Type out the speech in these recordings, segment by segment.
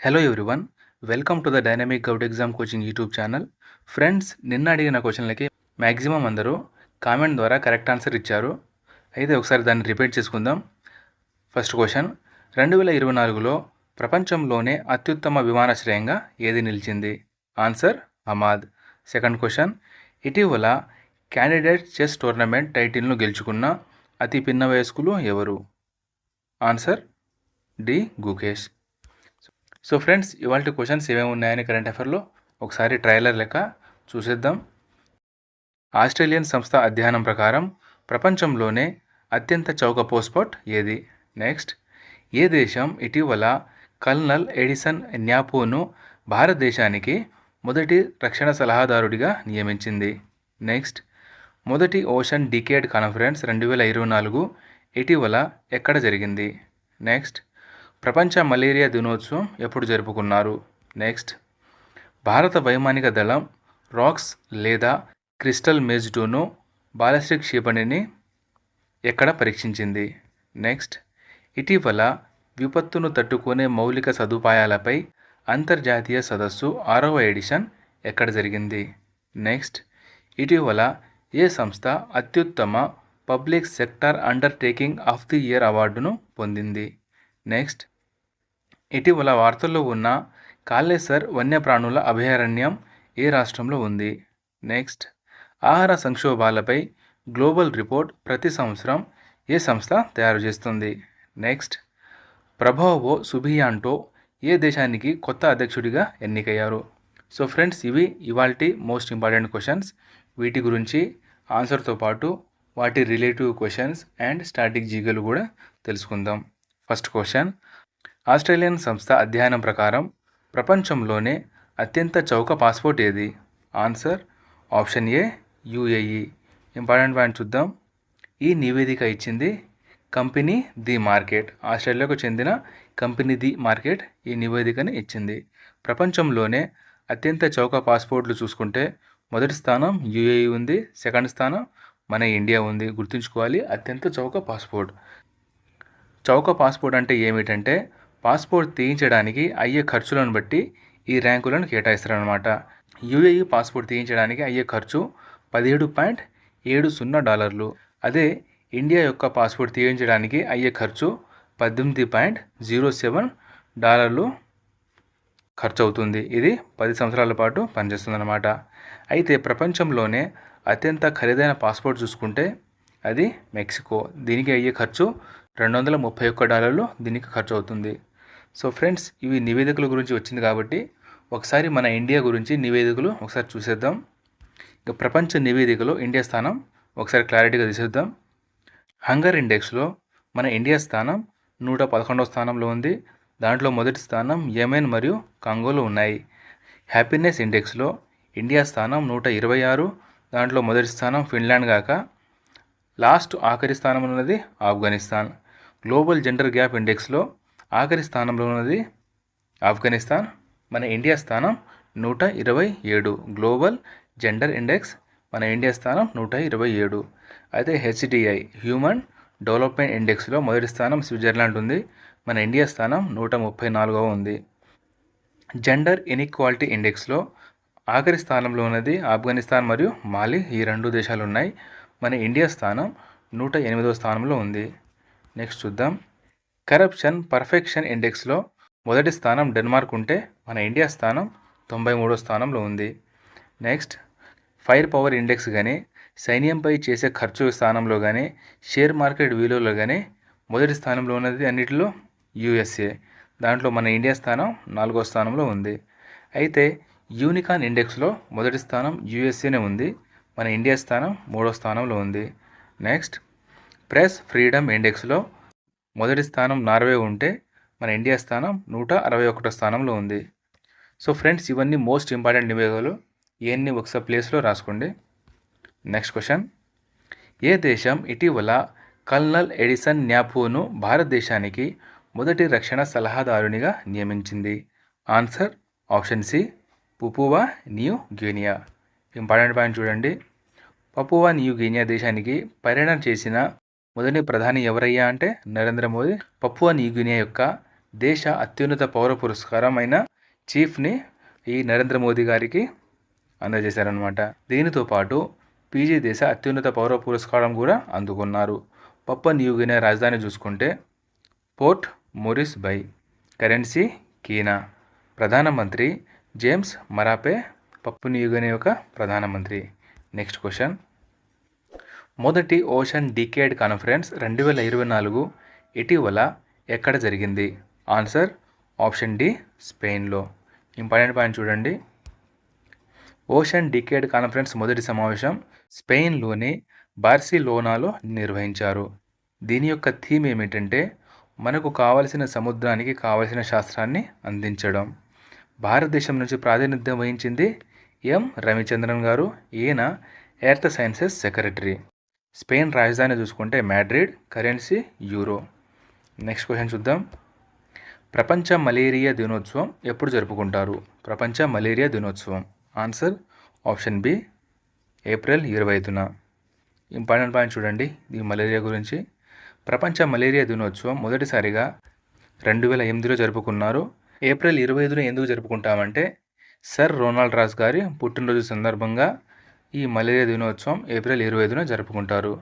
Hello everyone welcome to the dynamic Goud exam coaching YouTube channel friends నిన్న అడిగిన క్వశ్చన్లకి maximum అందరూ comment ద్వారా కరెక్ట్ ఆన్సర్ ఇచ్చారు. అయితే ఒకసారి దాన్ని రిపీట్ చేసుకుందాం. ఫస్ట్ క్వశ్చన్ రెండు వేల ఇరవై నాలుగులో ప్రపంచంలోనే అత్యుత్తమ విమానాశ్రయంగా ఏది నిలిచింది? ఆన్సర్ అమాద్ సెకండ్ క్వశ్చన్ ఇటీవల క్యాండిడేట్ చెస్ టోర్నమెంట్ టైటిల్ను గెలుచుకున్న అతి పిన్న వయస్కులు ఎవరు? Answer D Gukesh so friends ఇవాళ క్వశ్చన్స్ ఏమేమి ఉన్నాయని కరెంట్ అఫైర్లో ఒకసారి ట్రైలర్ లెక్క చూసేద్దాం. ఆస్ట్రేలియన్ సంస్థ అధ్యయనం ప్రకారం ప్రపంచంలోనే అత్యంత చౌక పోస్పాట్ ఏది? నెక్స్ట్ ఏ దేశం ఇటీవల కల్నల్ ఎడిసన్ న్యాపోను భారతదేశానికి మొదటి రక్షణ సలహాదారుడిగా నియమించింది? నెక్స్ట్ మొదటి ఓషన్ డికేడ్ కాన్ఫరెన్స్ రెండు వేల ఇరవై నాలుగు ఇటీవల ఎక్కడ జరిగింది? నెక్స్ట్ ప్రపంచ మలేరియా దినోత్సవం ఎప్పుడు జరుపుకున్నారు? నెక్స్ట్. భారత వైమానిక దళం రాక్స్ లేదా క్రిస్టల్ మేజ్టూను బాలస్టిక్ క్షిపణిని ఎక్కడ పరీక్షించింది? నెక్స్ట్. ఇటీవల విపత్తును తట్టుకునే మౌలిక సదుపాయాలపై అంతర్జాతీయ సదస్సు ఆరవ ఎడిషన్ ఎక్కడ జరిగింది? నెక్స్ట్. ఇటీవల ఏ సంస్థ అత్యుత్తమ public sector undertaking of the year అవార్డును పొందింది? నెక్స్ట్. ఇటీవల వార్తల్లో ఉన్న కాళేశ్వర్ వన్యప్రాణుల అభయారణ్యం ఏ రాష్ట్రంలో ఉంది? నెక్స్ట్. ఆహార సంక్షోభాలపై గ్లోబల్ రిపోర్ట్ ప్రతి సంవత్సరం ఏ సంస్థ తయారు చేస్తుంది? నెక్స్ట్. ప్రభావో సుబియాంటో ఏ దేశానికి కొత్త అధ్యక్షుడిగా ఎన్నికయ్యారు? సో ఫ్రెండ్స్ ఇవి ఇవాల్టి మోస్ట్ ఇంపార్టెంట్ క్వశ్చన్స్. వీటి గురించి ఆన్సర్తో పాటు వాటి రిలేటివ్ క్వశ్చన్స్ అండ్ స్టాటిక్ జీగలు కూడా తెలుసుకుందాం. ఫస్ట్ క్వశ్చన్ ఆస్ట్రేలియన్ సంస్థ అధ్యయనం ప్రకారం ప్రపంచంలోనే అత్యంత చౌక పాస్పోర్ట్ ఏది? Answer option A UAE. Important point చూద్దాం. ఈ నివేదిక ఇచ్చింది కంపెనీ ది మార్కెట్. ఆస్ట్రేలియాకు చెందిన కంపెనీ ది మార్కెట్ ఈ నివేదికని ఇచ్చింది. ప్రపంచంలోనే అత్యంత చౌక పాస్పోర్ట్లు చూసుకుంటే మొదటి స్థానం యుఏఈ ఉంది సెకండ్ స్థానం మన ఇండియా ఉంది. గుర్తుంచుకోవాలి అత్యంత చౌక పాస్పోర్ట్. చౌక పాస్పోర్ట్ అంటే ఏమిటంటే పాస్పోర్ట్ తీయించడానికి అయ్యే ఖర్చులను బట్టి ఈ ర్యాంకులను కేటాయిస్తారనమాట యుఏఈ పాస్పోర్ట్ తీయించడానికి అయ్యే ఖర్చు పదిహేడు పాయింట్ ఏడు సున్నా డాలర్లు. అదే ఇండియా యొక్క పాస్పోర్ట్ తీయించడానికి అయ్యే ఖర్చు పద్దెనిమిది పాయింట్ జీరో సెవెన్ డాలర్లు ఖర్చు అవుతుంది ఇది పది సంవత్సరాల పాటు పనిచేస్తుందన్నమాట. అయితే ప్రపంచంలోనే అత్యంత ఖరీదైన పాస్పోర్ట్ చూసుకుంటే అది మెక్సికో. దీనికి అయ్యే ఖర్చు రెండు వందల ముప్పై ఒక్క డాలర్లు దీనికి ఖర్చు అవుతుంది సో ఫ్రెండ్స్ ఇవి నివేదికల గురించి వచ్చింది కాబట్టి ఒకసారి మన ఇండియా గురించి నివేదికలు ఒకసారి చూసేద్దాం. ఇక ప్రపంచ నివేదికలో ఇండియా స్థానం ఒకసారి క్లారిటీగా తీసేద్దాం. హంగర్ ఇండెక్స్లో మన ఇండియా స్థానం నూట పదకొండవ స్థానంలో ఉంది. దాంట్లో మొదటి స్థానం యెమెన్ మరియు కాంగోలు ఉన్నాయి. హ్యాపీనెస్ ఇండెక్స్లో ఇండియా స్థానం నూట ఇరవై ఆరు దాంట్లో మొదటి స్థానం ఫిన్లాండ్ కాక లాస్ట్ ఆఖరి స్థానం ఉన్నది ఆఫ్ఘనిస్తాన్. గ్లోబల్ జెండర్ గ్యాప్ ఇండెక్స్లో ఆఖరి స్థానంలో ఉన్నది ఆఫ్ఘనిస్తాన్. మన ఇండియా స్థానం నూట ఇరవై ఏడు. గ్లోబల్ జెండర్ ఇండెక్స్ మన ఇండియా స్థానం నూట ఇరవై ఏడు. అయితే హెచ్డిఐ హ్యూమన్ డెవలప్మెంట్ ఇండెక్స్లో మొదటి స్థానం స్విట్జర్లాండ్ ఉంది. మన ఇండియా స్థానం నూట ముప్పై నాలుగవ ఉంది. జెండర్ ఇన్ఈక్వాలిటీ ఇండెక్స్లో ఆఖరి స్థానంలో ఉన్నది ఆఫ్ఘనిస్తాన్ మరియు మాలి. ఈ రెండు దేశాలు ఉన్నాయి మన ఇండియా స్థానం నూట ఎనిమిదవ స్థానంలో ఉంది. నెక్స్ట్ చూద్దాం. కరప్షన్ పర్ఫెక్షన్ ఇండెక్స్లో మొదటి స్థానం డెన్మార్క్ ఉంటే మన ఇండియా స్థానం తొంభై మూడో స్థానంలో ఉంది. నెక్స్ట్ ఫైర్ పవర్ ఇండెక్స్ కానీ సైన్యంపై చేసే ఖర్చు స్థానంలో కానీ షేర్ మార్కెట్ విలువలో కానీ మొదటి స్థానంలో ఉన్నది అన్నిటిలో యూఎస్ఏ. దాంట్లో మన ఇండియా స్థానం నాలుగో స్థానంలో ఉంది. అయితే యూనికాన్ ఇండెక్స్లో మొదటి స్థానం యూఎస్ఏనే ఉంది. మన ఇండియా స్థానం మూడో స్థానంలో ఉంది. నెక్స్ట్ ప్రెస్ ఫ్రీడమ్ ఇండెక్స్లో మొదటి స్థానం నార్వే ఉంటే మన ఇండియా స్థానం నూట అరవై ఒకటో స్థానంలో ఉంది. సో ఫ్రెండ్స్ ఇవన్నీ మోస్ట్ ఇంపార్టెంట్ నివేదికలు. ఇవన్నీ ఒకసారి ప్లేస్లో రాసుకోండి. Next question. ఏ దేశం ఇటీవల కల్నల్ ఎడిసన్ న్యాపోను భారతదేశానికి మొదటి రక్షణ సలహాదారునిగా నియమించింది? Answer option C Papua New Guinea. Important point చూడండి. పపువా న్యూ గినియా దేశానికి పర్యటన చేసిన మొదటి ప్రధాని ఎవరయ్యా అంటే నరేంద్ర మోదీ. పప్పువా న్యూగినియా యొక్క దేశ అత్యున్నత పౌర పురస్కారం అయిన చీఫ్ని ఈ నరేంద్ర మోదీ గారికి అందజేశారనమాట దీనితో పాటు పీజీ దేశ అత్యున్నత పౌర పురస్కారం కూడా అందుకున్నారు. పప్ప న్యూగినియా రాజధాని చూసుకుంటే Port Moresby currency kina. ప్రధానమంత్రి James Marape Papua New Guinea యొక్క ప్రధానమంత్రి. Next question. మొదటి ఓషన్ డికేడ్ కాన్ఫరెన్స్ రెండు వేల ఇరవై నాలుగు ఇటీవల ఎక్కడ జరిగింది? ఆన్సర్ ఆప్షన్ డి స్పెయిన్లో. ఇంపార్టెంట్ పాయింట్ చూడండి. ఓషన్ డికేడ్ కాన్ఫరెన్స్ మొదటి సమావేశం స్పెయిన్లోని బార్సిలోనాలో నిర్వహించారు. దీని యొక్క థీమ్ ఏమిటంటే మనకు కావలసిన సముద్రానికి కావలసిన శాస్త్రాన్ని అందించడం. భారతదేశం నుంచి ప్రాతినిధ్యం వహించింది ఎం. రవిచంద్రన్ గారు. ఈయన ఎర్త్ సైన్సెస్ సెక్రటరీ. స్పెయిన్ రాజధాని చూసుకుంటే Madrid currency euro. Next question చూద్దాం. ప్రపంచ మలేరియా దినోత్సవం ఎప్పుడు జరుపుకుంటారు? ప్రపంచ మలేరియా దినోత్సవం. ఆన్సర్ ఆప్షన్ బి ఏప్రిల్ ఇరవై ఐదున. ఇంపార్టెంట్ పాయింట్ చూడండి ఈ మలేరియా గురించి. ప్రపంచ మలేరియా దినోత్సవం మొదటిసారిగా రెండు వేల ఎనిమిదిలో జరుపుకున్నారు. ఏప్రిల్ ఇరవై ఐదున ఎందుకు జరుపుకుంటామంటే సర్ రోనాల్డ్ రాస్ గారి పుట్టినరోజు సందర్భంగా ఈ మలేరియా దినోత్సవం ఏప్రిల్ ఇరవై ఐదున జరుపుకుంటారు.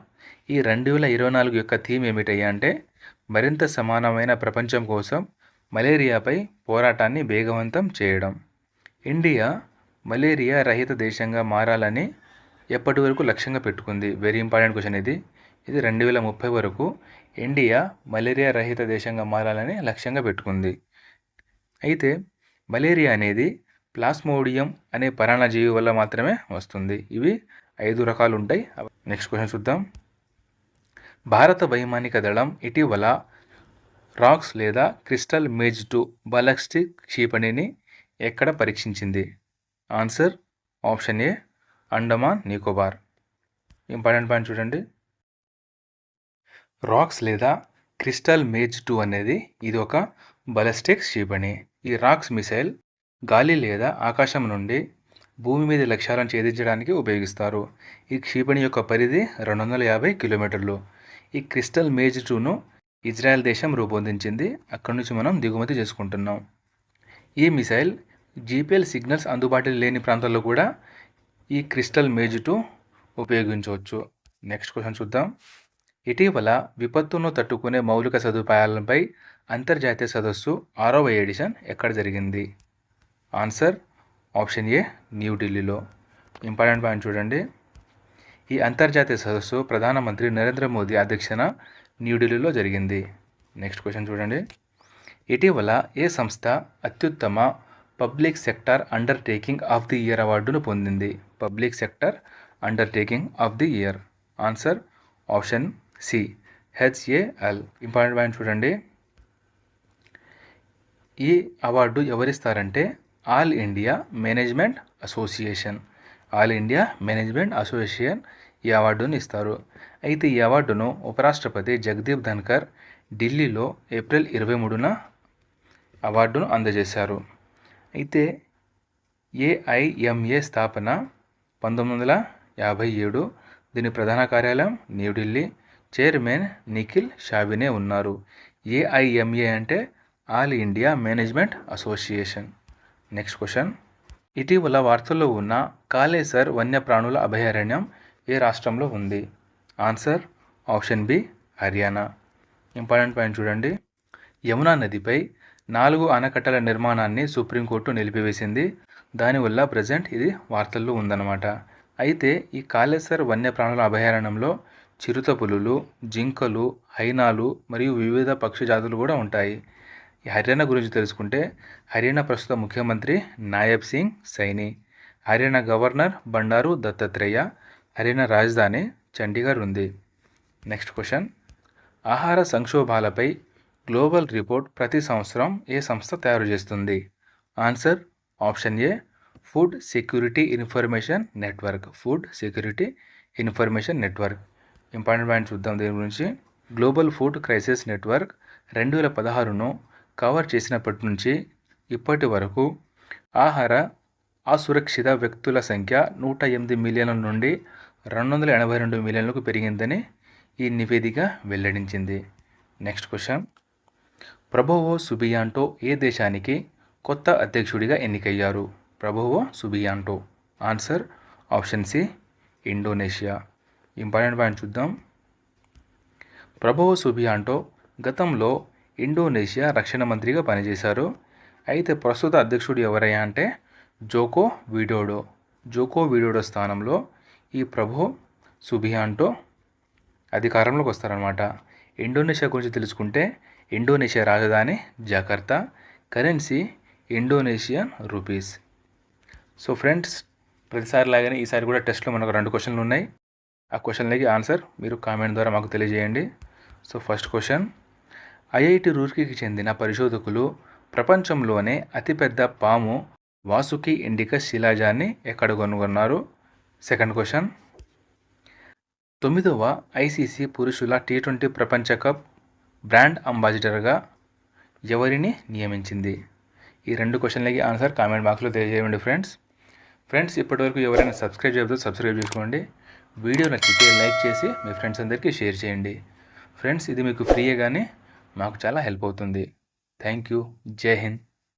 ఈ రెండు వేల ఇరవై నాలుగు యొక్క థీమ్ ఏమిటయ్యా అంటే మరింత సమానమైన ప్రపంచం కోసం మలేరియాపై పోరాటాన్ని వేగవంతం చేయడం. ఇండియా మలేరియా రహిత దేశంగా మారాలని ఎప్పటి వరకు లక్ష్యంగా పెట్టుకుంది? వెరీ ఇంపార్టెంట్ క్వశ్చన్ ఇది. ఇది రెండు వేల ముప్పై వరకు ఇండియా మలేరియా రహిత దేశంగా మారాలని లక్ష్యంగా పెట్టుకుంది. అయితే మలేరియా అనేది ప్లాస్మోడియం అనే పరాణజీవి వల్ల మాత్రమే వస్తుంది. ఇవి ఐదు రకాలు ఉంటాయి నెక్స్ట్ క్వశ్చన్ చూద్దాం. భారత వైమానిక దళం ఇటీవల రాక్స్ లేదా క్రిస్టల్ మేజ్ టు బలస్టిక్ క్షిపణిని ఎక్కడ పరీక్షించింది? Answer option A Andaman Nicobar. Important point చూడండి. రాక్స్ లేదా క్రిస్టల్ మేజ్ టూ అనేది ఇది ఒక బలస్టిక్ క్షిపణి. ఈ రాక్స్ మిసైల్ గాలి లేదా ఆకాశం నుండి భూమి మీద లక్ష్యాలను ఛేదించడానికి ఉపయోగిస్తారు. ఈ క్షిపణి యొక్క పరిధి రెండు వందల యాభై కిలోమీటర్లు. ఈ క్రిస్టల్ మేజ్ టూను ఇజ్రాయెల్ దేశం రూపొందించింది. అక్కడి నుంచి మనం దిగుమతి చేసుకుంటున్నాం. ఈ మిసైల్ జీపీఎల్ సిగ్నల్స్ అందుబాటులో లేని ప్రాంతాల్లో కూడా ఈ క్రిస్టల్ మేజ్ టూ ఉపయోగించవచ్చు. నెక్స్ట్ క్వశ్చన్ చూద్దాం. ఇటీవల విపత్తును తట్టుకునే మౌలిక సదుపాయాలపై అంతర్జాతీయ సదస్సు ఆరవ ఎడిషన్ ఎక్కడ జరిగింది? ఆన్సర్ ఆప్షన్ ఏ న్యూఢిల్లీలో ఇంపార్టెంట్ పాయింట్ చూడండి. ఈ అంతర్జాతీయ సదస్సు ప్రధానమంత్రి నరేంద్ర మోదీ అధ్యక్షన న్యూఢిల్లీలో జరిగింది. నెక్స్ట్ క్వశ్చన్ చూడండి. ఇటీవల ఏ సంస్థ అత్యుత్తమ public sector undertaking of the year అవార్డును పొందింది? Public sector undertaking of the year. Answer option C HAL important point చూడండి. ఈ award ఎవరిస్తారంటే all India management association. All India management association ఈ అవార్డును ఇస్తారు. అయితే ఈ అవార్డును ఉపరాష్ట్రపతి జగదీప్ ధన్కర్ ఢిల్లీలో ఏప్రిల్ ఇరవై మూడున అవార్డును అందజేశారు. అయితే ఏఐఎంఏ స్థాపన పంతొమ్మిది వందల యాభై ఏడు దీని ప్రధాన కార్యాలయం న్యూఢిల్లీ. చైర్మన్ నిఖిల్ షావినే ఉన్నారు. ఏఐఎంఏ అంటే all India management association. Next question ఇటీవల వార్తల్లో ఉన్న కాళేసర్ వన్యప్రాణుల అభయారణ్యం ఏ రాష్ట్రంలో ఉంది? Answer option B Haryana important point చూడండి. యమునా నదిపై నాలుగు ఆనకట్టల నిర్మాణాన్ని సుప్రీంకోర్టు నిలిపివేసింది. దానివల్ల ప్రజెంట్ ఇది వార్తల్లో ఉందన్నమాట. అయితే ఈ కాళేశ్వర్ వన్యప్రాణుల అభయారణ్యంలో చిరుత పులులు జింకలు హైనాలు మరియు వివిధ పక్షి జాతులు కూడా ఉంటాయి. ఈ హర్యానా గురించి తెలుసుకుంటే హర్యానా ప్రస్తుత ముఖ్యమంత్రి నాయబ్ సింగ్ సైని హర్యానా గవర్నర్ బండారు దత్తాత్రేయ హర్యానా రాజధాని చండీగఢ్ ఉంది. Next question. ఆహార సంక్షోభాలపై గ్లోబల్ రిపోర్ట్ ప్రతి సంవత్సరం ఏ సంస్థ తయారు చేస్తుంది? Answer option A food security information network. Food security information network. Important point చూద్దాం దీని గురించి. గ్లోబల్ ఫుడ్ క్రైసిస్ నెట్వర్క్ రెండు వేల పదహారును కవర్ చేసినప్పటి నుంచి ఇప్పటి వరకు ఆహార అసురక్షిత వ్యక్తుల సంఖ్య నూట ఎనిమిది మిలియన్ల నుండి రెండు వందల ఎనభై రెండు మిలియన్లకు పెరిగిందని ఈ నివేదిక వెల్లడించింది. Next question. ప్రభువో సుబియాంటో ఏ దేశానికి కొత్త అధ్యక్షుడిగా ఎన్నికయ్యారు? Prabowo Subianto. Answer option C Indonesia. Important point చూద్దాం. ప్రభువో సుబియాంటో గతంలో ఇండోనేషియా రక్షణ మంత్రిగా పనిచేశారు. అయితే ప్రస్తుత అధ్యక్షుడు ఎవరయ్యా అంటే జోకో విడోడో. జోకో విడోడో స్థానంలో ఈ ప్రభు సుబియాంటో అధికారంలోకి వస్తారనమాట ఇండోనేషియా గురించి తెలుసుకుంటే ఇండోనేషియా రాజధాని Jakarta currency Indonesian rupees. So friends ప్రతిసారి లాగానే ఈసారి కూడా టెస్ట్లో మనకు రెండు క్వశ్చన్లు ఉన్నాయి. ఆ క్వశ్చన్లకి ఆన్సర్ మీరు కామెంట్ ద్వారా మాకు తెలియజేయండి. సో ఫస్ట్ క్వశ్చన్ ఐఐటి రూర్కీకి చెందిన పరిశోధకులు ప్రపంచంలోనే అతిపెద్ద పాము వాసుకి ఇండిక శిలాజాన్ని ఎక్కడ కనుగొన్నారు? Second question. తొమ్మిదవ ఐసీసీ పురుషుల టీ ట్వంటీ ప్రపంచ కప్ బ్రాండ్ అంబాసిడర్గా ఎవరిని నియమించింది? ఈ రెండు క్వశ్చన్లకి ఆన్సర్ కామెంట్ బాక్స్లో తెలియజేయండి ఫ్రెండ్స్. ఫ్రెండ్స్ ఇప్పటివరకు ఎవరైనా సబ్స్క్రైబ్ చేయకపోతే సబ్స్క్రైబ్ చేసుకోండి. వీడియో నచ్చితే లైక్ చేసి మీ ఫ్రెండ్స్ అందరికీ షేర్ చేయండి. ఫ్రెండ్స్ ఇది మీకు ఫ్రీయే కానీ మాకు చాలా హెల్ప్ అవుతుంది. Thank you. జై హింద్.